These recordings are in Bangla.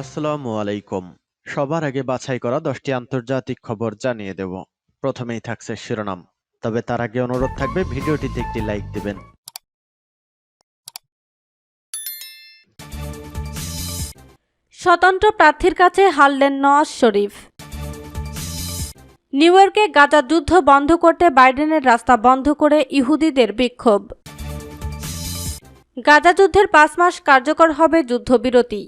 আসসালামু আলাইকুম। সবার আগে বাছাই করা দশটি আন্তর্জাতিক খবর জানিয়ে দেব। প্রথমেই থাকছে শিরোনাম। তবে তার আগে অনুরোধ থাকবে, ভিডিওটিতে একটি লাইক দিবেন। স্বতন্ত্র প্রার্থীর কাছে হারলেন নওয়াজ শরীফ। নিউ ইয়র্কে গাজা যুদ্ধ বন্ধ করতে বাইডেনের রাস্তা বন্ধ করে ইহুদিদের বিক্ষোভ। গাজা যুদ্ধের পাঁচ মাস কার্যকর হবে যুদ্ধবিরতি।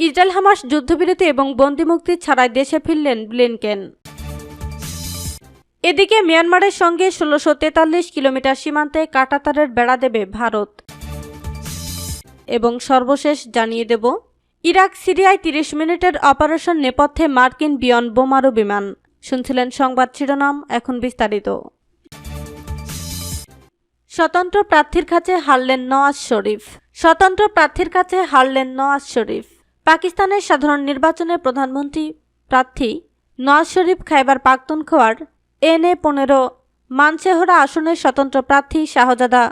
ইসরায়েল হামাস যুদ্ধবিরতি এবং বন্দিমুক্তি ছাড়াই দেশে ফিরলেন ব্লিনকেন। এদিকে মিয়ানমারের সঙ্গে ষোলোশো তেতাল্লিশ কিলোমিটার সীমান্তে কাটাতারের বেড়া দেবে ভারত। এবং সর্বশেষ জানিয়ে দেব, ইরাক সিরিয়ায় তিরিশ মিনিটের অপারেশন নেপথ্যে মার্কিন বিয়ন বোমারু বিমান। শুনছিলেন সংবাদ শিরোনাম, এখন বিস্তারিত। স্বতন্ত্র প্রার্থীর কাছে হারলেন নওয়াজ শরীফ। স্বতন্ত্র প্রার্থীর কাছে হারলেন নওয়াজ শরীফ। পাকিস্তানের সাধারণ নির্বাচনে প্রধানমন্ত্রী প্রার্থী নওয়াজ শরীফ খাইবার পাখতুনখোয়ার এন এ পনেরো মানসেহরা আসনের স্বতন্ত্র প্রার্থী শাহজাদা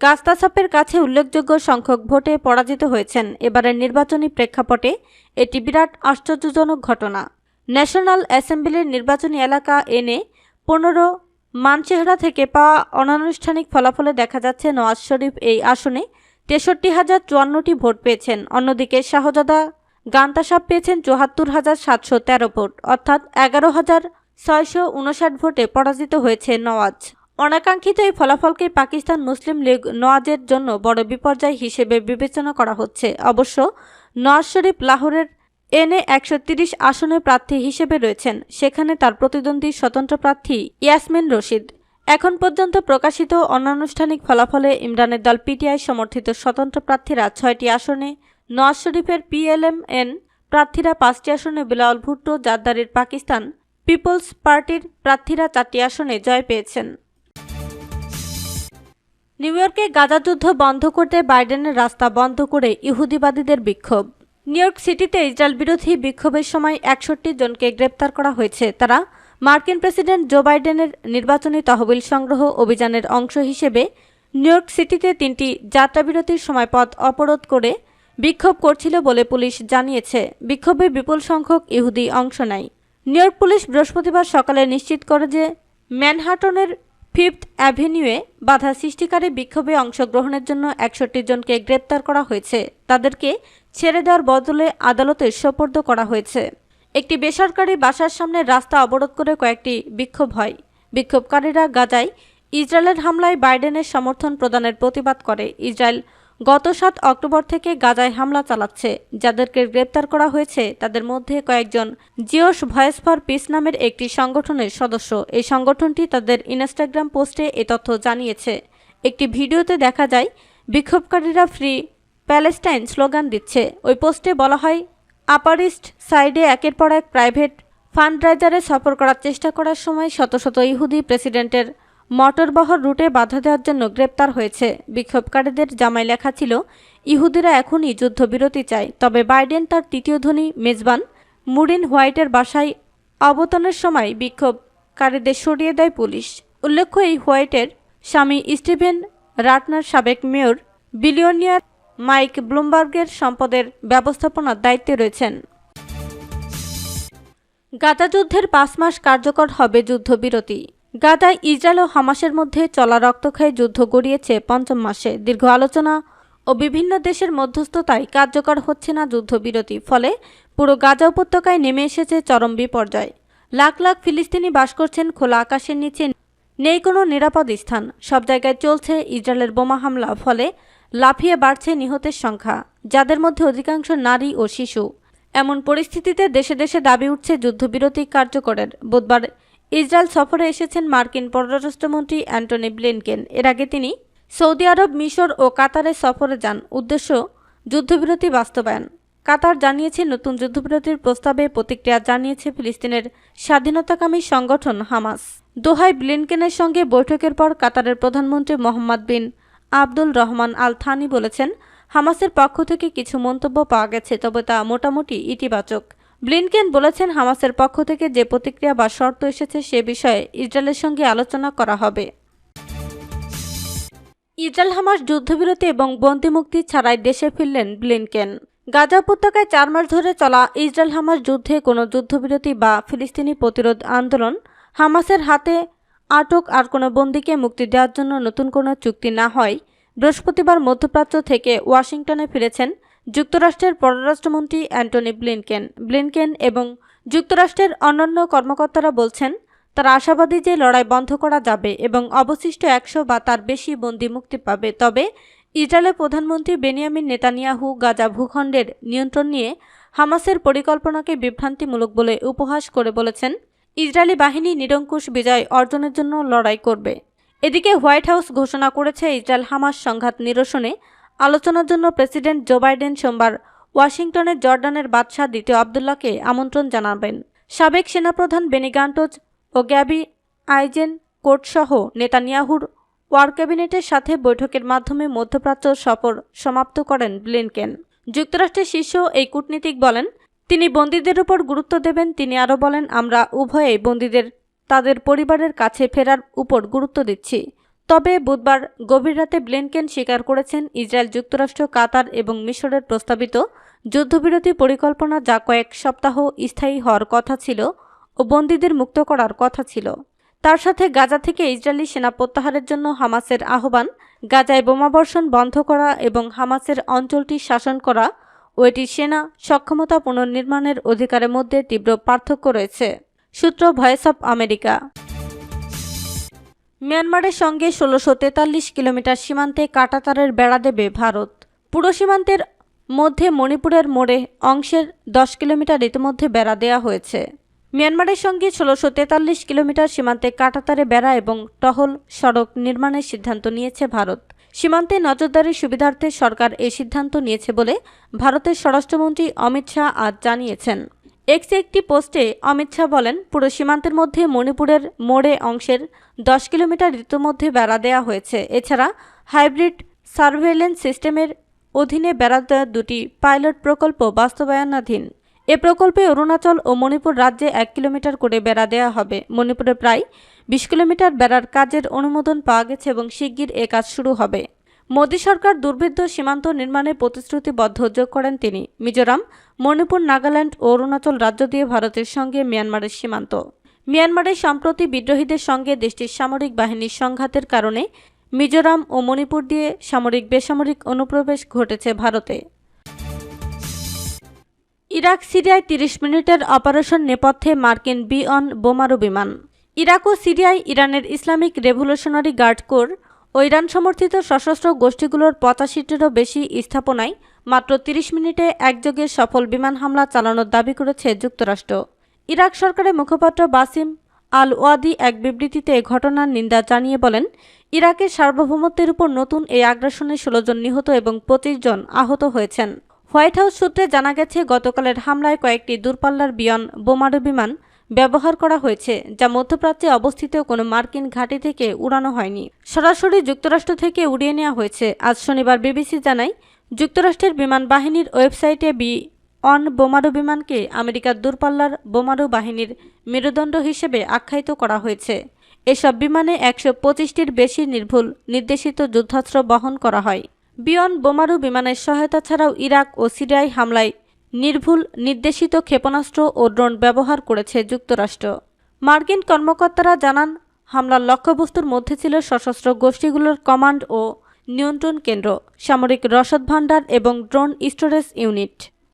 গাস্তাসাপের কাছে উল্লেখযোগ্য সংখ্যক ভোটে পরাজিত হয়েছেন। এবারের নির্বাচনী প্রেক্ষাপটে এটি বিরাট আশ্চর্যজনক ঘটনা। ন্যাশনাল অ্যাসেম্বলির নির্বাচনী এলাকা এনে পনেরো মানচেহরা থেকে পাওয়া অনানুষ্ঠানিক ফলাফলে দেখা যাচ্ছে নওয়াজ শরীফ এই আসনে তেষট্টি হাজার চুয়ান্নটি ভোট পেয়েছেন। অন্যদিকে শাহজাদা গান্তাসাপ পেয়েছেন চুয়াত্তর হাজার সাতশো তেরো ভোট, অর্থাৎ এগারো হাজার ছয়শো উনষাট ভোটে পরাজিত হয়েছে নওয়াজ। অনাকাঙ্ক্ষিত এই ফলাফলকে পাকিস্তান মুসলিম লীগ নওয়াজের জন্য বড় বিপর্যয় হিসেবে বিবেচনা করা হচ্ছে। অবশ্য নওয়াজ শরীফ লাহোরের এনে একশো তিরিশ আসনে প্রার্থী হিসেবে রয়েছেন, সেখানে তার প্রতিদ্বন্দ্বী স্বতন্ত্র প্রার্থী ইয়াসমিন রশিদ। এখন পর্যন্ত প্রকাশিত অনানুষ্ঠানিক ফলাফলে ইমরানের দল পিটিআই সমর্থিত স্বতন্ত্র প্রার্থীরা ছয়টি আসনে নওয়াজ শরীফের পিএলএমএন প্রার্থীরা পাঁচটি আসনে বিলাওয়াল ভুট্টো, জাদ্দারির পাকিস্তান, পিপলস পার্টির প্রার্থীরা চারটি আসনে জয় পেয়েছেন। নিউ ইয়র্কে গাজা যুদ্ধ বন্ধ করতে বাইডেনের রাস্তা বন্ধ করে ইহুদিবাদীদের বিক্ষোভ। নিউ ইয়র্ক সিটিতে ইসরায়েল বিরোধী বিক্ষোভের সময় একষট্টি জনকে গ্রেপ্তার করা হয়েছে। তারা মার্কিন প্রেসিডেন্ট জো বাইডেনের নির্বাচনী তহবিল সংগ্রহ অভিযানের অংশ হিসেবে নিউ ইয়র্ক সিটিতে তিনটি যাত্রাবিরতির সময় পথ অবরোধ করে বিক্ষোভ করছিল বলে পুলিশ জানিয়েছে। বিক্ষোভে বিপুল সংখ্যক ইহুদি অংশ নেয়। নিউ ইয়র্ক পুলিশ বৃহস্পতিবার সকালে নিশ্চিত করে যে ম্যানহাটনের ফিফথ অ্যাভিনিউয়ে বাধা সৃষ্টিকারী বিক্ষোভে অংশগ্রহণের জন্য একষট্টি জনকে গ্রেপ্তার করা হয়েছে। তাদেরকে ছেড়ে দেওয়ার বদলে আদালতে সোপর্দ করা হয়েছে। একটি বেসরকারি বাসার সামনে রাস্তা অবরোধ করে কয়েকটি বিক্ষোভ হয়। বিক্ষোভকারীরা গাজায় ইসরায়েলের হামলায় বাইডেনের সমর্থন প্রদানের প্রতিবাদ করে। ইসরায়েল গত সাত অক্টোবর থেকে গাজায় হামলা চালাচ্ছে। যাদেরকে গ্রেপ্তার করা হয়েছে, তাদের মধ্যে কয়েকজন জিওস ভয়েস ফর পিস নামের একটি সংগঠনের সদস্য। এই সংগঠনটি তাদের ইনস্টাগ্রাম পোস্টে এ তথ্য জানিয়েছে। একটি ভিডিওতে দেখা যায়, বিক্ষোভকারীরা ফ্রি প্যালেস্টাইন স্লোগান দিচ্ছে। ওই পোস্টে বলা হয়, আপার ইস্ট সাইডে একের পর এক প্রাইভেট ফান্ডরাইজারে সফর করার চেষ্টা করার সময় শত শত ইহুদি প্রেসিডেন্টের মোটরবহর রুটে বাধা দেওয়ার জন্য গ্রেপ্তার হয়েছে। বিক্ষোভকারীদের জামাই লেখা ছিল, ইহুদিরা এখনই যুদ্ধবিরতি চায়, তবে বাইডেন তার তৃতীয় ধনী মেজবান মুরিন হোয়াইটের বাসায় অবতরণের সময় বিক্ষোভকারীদের সরিয়ে দেয় পুলিশ। উল্লেখ্য, এই হোয়াইটের স্বামী স্টিভেন রাটনার সাবেক মেয়র বিলিয়নিয়ার মাইক ব্লুমবার্গের সম্পদের ব্যবস্থাপনার দায়িত্বে রয়েছেন। গাজা যুদ্ধের পাঁচ মাস কার্যকর হবে যুদ্ধবিরতি। গাজায় ইসরায়েল ও হামাসের মধ্যে চলা রক্তক্ষয়ী যুদ্ধ গড়িয়েছে পঞ্চম মাসে। দীর্ঘ আলোচনা ও বিভিন্ন দেশের মধ্যস্থতায় কার্যকর হচ্ছে না যুদ্ধবিরতি, ফলে পুরো গাজা উপত্যকায় নেমে এসেছে চরম বিপর্যয়। লাখ লাখ ফিলিস্তিনি বাস করছেন খোলা আকাশের নিচে, নেই কোনো নিরাপদ স্থান। সব জায়গায় চলছে ইসরায়েলের বোমা হামলা, ফলে লাফিয়ে বাড়ছে নিহতের সংখ্যা, যাদের মধ্যে অধিকাংশ নারী ও শিশু। এমন পরিস্থিতিতে দেশে দেশে দাবি উঠছে যুদ্ধবিরতি কার্যকরের। বুধবার ইসরায়েল সফরে এসেছেন মার্কিন পররাষ্ট্রমন্ত্রী অ্যান্টনি ব্লিনকেন। এর আগে তিনি সৌদি আরব, মিশর ও কাতারে সফরে যান। উদ্দেশ্য, যুদ্ধবিরতি বাস্তবায়ন। কাতার জানিয়েছে নতুন যুদ্ধবিরতির প্রস্তাবে প্রতিক্রিয়া জানিয়েছে ফিলিস্তিনের স্বাধীনতাকামী সংগঠন হামাস। দোহায় ব্লিনকেনের সঙ্গে বৈঠকের পর কাতারের প্রধানমন্ত্রী Mohammed bin Abdul Rahman Al Thani বলেছেন, হামাসের পক্ষ থেকে কিছু মন্তব্য পাওয়া গেছে, তবে তা মোটামুটি ইতিবাচক। ব্লিনকেন বলেছেন হামাসের পক্ষ থেকে যে প্রতিক্রিয়া বা শর্ত এসেছে সে বিষয়ে ইসরায়েলের সঙ্গে আলোচনা করা হবে। ইসরায়েল হামাস যুদ্ধবিরতি এবং বন্দিমুক্তি ছাড়াই দেশে ফিরলেন ব্লিনকেন। গাজা উপত্যকায় চার মাস ধরে চলা ইসরায়েল হামাস যুদ্ধে কোনো যুদ্ধবিরতি বা ফিলিস্তিনি প্রতিরোধ আন্দোলন হামাসের হাতে আটক আর কোনো বন্দীকে মুক্তি দেওয়ার জন্য নতুন কোনো চুক্তি না হয়, বৃহস্পতিবার মধ্যপ্রাচ্য থেকে ওয়াশিংটনে ফিরেছেন যুক্তরাষ্ট্রের পররাষ্ট্রমন্ত্রী অ্যান্টনি ব্লিনকেন। ব্লিনকেন এবং যুক্তরাষ্ট্রের অন্যান্য কর্মকর্তারা বলছেন, তারা আশাবাদী যে লড়াই বন্ধ করা যাবে এবং অবশিষ্ট একশো বা তার বেশি বন্দি মুক্তি পাবে, তবে ইসরায়েলের প্রধানমন্ত্রী বেনিয়ামিন নেতানিয়াহু গাজা ভূখণ্ডের নিয়ন্ত্রণ নিয়ে হামাসের পরিকল্পনাকে বিভ্রান্তিমূলক বলে উপহাস করে বলেছেন। ইসরায়েলি বাহিনী নিরঙ্কুশ বিজয় অর্জনের জন্য লড়াই করবে। এদিকে হোয়াইট হাউস ঘোষণা করেছে, ইসরায়েল হামাস সংঘাত নিরসনে আলোচনার জন্য প্রেসিডেন্ট জো বাইডেন সোমবার ওয়াশিংটনের জর্ডানের বাদশাহ দ্বিতীয় আবদুল্লাহকে আমন্ত্রণ জানাবেন। সাবেক সেনাপ্রধান বেনি গান্টোজ ও গ্যাবি আইজেন কোর্টসহ নেতানিয়াহুর ওয়ার ক্যাবিনেটের সাথে বৈঠকের মাধ্যমে মধ্যপ্রাচ্য সফর সমাপ্ত করেন ব্লিনকেন। যুক্তরাষ্ট্রের শীর্ষ এই কূটনীতিক বলেন, তিনি বন্দীদের উপর গুরুত্ব দেবেন। তিনি আরও বলেন, আমরা উভয়ে বন্দীদের, তাদের পরিবারের কাছে ফেরার উপর গুরুত্ব দিচ্ছি। তবে বুধবার গভীর রাতে ব্লিনকেন স্বীকার করেছেন ইসরায়েল যুক্তরাষ্ট্র, কাতার এবং মিশরের প্রস্তাবিত যুদ্ধবিরতি পরিকল্পনা যা কয়েক সপ্তাহ স্থায়ী হওয়ার কথা ছিল ও বন্দীদের মুক্ত করার কথা ছিল। তার সাথে গাজা থেকে ইসরায়েলি সেনা প্রত্যাহারের জন্য হামাসের আহ্বান, গাজায় বোমাবর্ষণ বন্ধ করা এবং হামাসের অঞ্চলটি শাসন করা ও এটির সেনা সক্ষমতা পুনর্নির্মাণের অধিকারের মধ্যে তীব্র পার্থক্য রয়েছে, সূত্র ভয়েস অব আমেরিকা। মিয়ানমারের সঙ্গে ষোলোশো তেতাল্লিশ কিলোমিটার সীমান্তে কাটাতারের বেড়া দেবে ভারত। পুরো সীমান্তের মধ্যে মণিপুরের মোড়ে অংশের দশ কিলোমিটার ইতিমধ্যে বেড়া দেওয়া হয়েছে। মিয়ানমারের সঙ্গে ষোলোশো তেতাল্লিশ কিলোমিটার সীমান্তে কাটাতারে বেড়া এবং টহল সড়ক নির্মাণের সিদ্ধান্ত নিয়েছে ভারত। সীমান্তে নজরদারির সুবিধার্থে সরকার এই সিদ্ধান্ত নিয়েছে বলে ভারতের স্বরাষ্ট্রমন্ত্রী অমিত শাহ আজ জানিয়েছেন। এক্সে একটি পোস্টে অমিত শাহ বলেন, পুরো সীমান্তের মধ্যে মণিপুরের মোড়ে অংশের দশ কিলোমিটার ইতিমধ্যে বেড়া দেওয়া হয়েছে। এছাড়া হাইব্রিড সার্ভেলেন্স সিস্টেমের অধীনে বেড়া দেওয়া দুটি পাইলট প্রকল্প বাস্তবায়নাধীন। এ প্রকল্পে অরুণাচল ও মণিপুর রাজ্যে এক কিলোমিটার করে বেড়া দেওয়া হবে। মণিপুরে প্রায় বিশ কিলোমিটার বেড়ার কাজের অনুমোদন পাওয়া গেছে এবং শিগগির এ কাজ শুরু হবে। মোদী সরকার দুর্ভেদ্য সীমান্ত নির্মাণে প্রতিশ্রুতিবদ্ধ যোগ করেন তিনি। মিজোরাম, মণিপুর, নাগাল্যান্ড ও অরুণাচল রাজ্য দিয়ে ভারতের সঙ্গে মিয়ানমারের সীমান্ত। মিয়ানমারের সম্প্রতি বিদ্রোহীদের সঙ্গে দেশটির সামরিক বাহিনীর সংঘাতের কারণে মিজোরাম ও মণিপুর দিয়ে সামরিক বেসামরিক অনুপ্রবেশ ঘটেছে ভারতে। ইরাক, সিরিয়ায় তিরিশ মিনিটের অপারেশন নেপথ্যে মার্কিন বি অন বোমারু বিমান। ইরাক ও সিরিয়ায় ইরানের ইসলামিক রেভলিউশনারি গার্ড কোর ও ইরান সমর্থিত সশস্ত্র গোষ্ঠীগুলোর পঁচাশিটিরও বেশি স্থাপনায় মাত্র তিরিশ মিনিটে একযোগে সফল বিমান হামলা চালানোর দাবি করেছে যুক্তরাষ্ট্র। ইরাক সরকারের মুখপাত্র বাসিম আল ওয়াদি এক বিবৃতিতে এ ঘটনার নিন্দা জানিয়ে বলেন ইরাকের সার্বভৌমত্বের উপর নতুন এই আগ্রাসনে ষোলো জন নিহত এবং পঁচিশ জন আহত হয়েছেন। হোয়াইট হাউস সূত্রে জানা গেছে, গতকালের হামলায় কয়েকটি দূরপাল্লার বিয়ন বোমারু বিমান ব্যবহার করা হয়েছে, যা মধ্যপ্রাচ্যে অবস্থিত কোনো মার্কিন ঘাঁটি থেকে উড়ানো হয়নি। সরাসরি যুক্তরাষ্ট্র থেকে উড়িয়ে নেওয়া হয়েছে। আজ শনিবার বিবিসি জানায়, যুক্তরাষ্ট্রের বিমান বাহিনীর ওয়েবসাইটে বি অন বোমারু বিমানকে আমেরিকার দূরপাল্লার বোমারু বাহিনীর মেরুদণ্ড হিসেবে আখ্যায়িত করা হয়েছে। এসব বিমানে একশো পঁচিশটির বেশি নির্ভুল, নির্দেশিত যুদ্ধাস্ত্র বহন করা হয়। বিয়ন বোমারু বিমানের সহায়তা ছাড়াও ইরাক ও সিরিয়ায় হামলায় নির্ভুল, নির্দেশিত ক্ষেপণাস্ত্র ও ড্রোন ব্যবহার করেছে যুক্তরাষ্ট্র। মার্কিন কর্মকর্তারা জানান, হামলার লক্ষ্যবস্তুর মধ্যে ছিল সশস্ত্র গোষ্ঠীগুলোর কমান্ড ও নিয়ন্ত্রণ কেন্দ্র, সামরিক রসদ ভাণ্ডার এবং ড্রোন স্টোরেজ ইউনিট।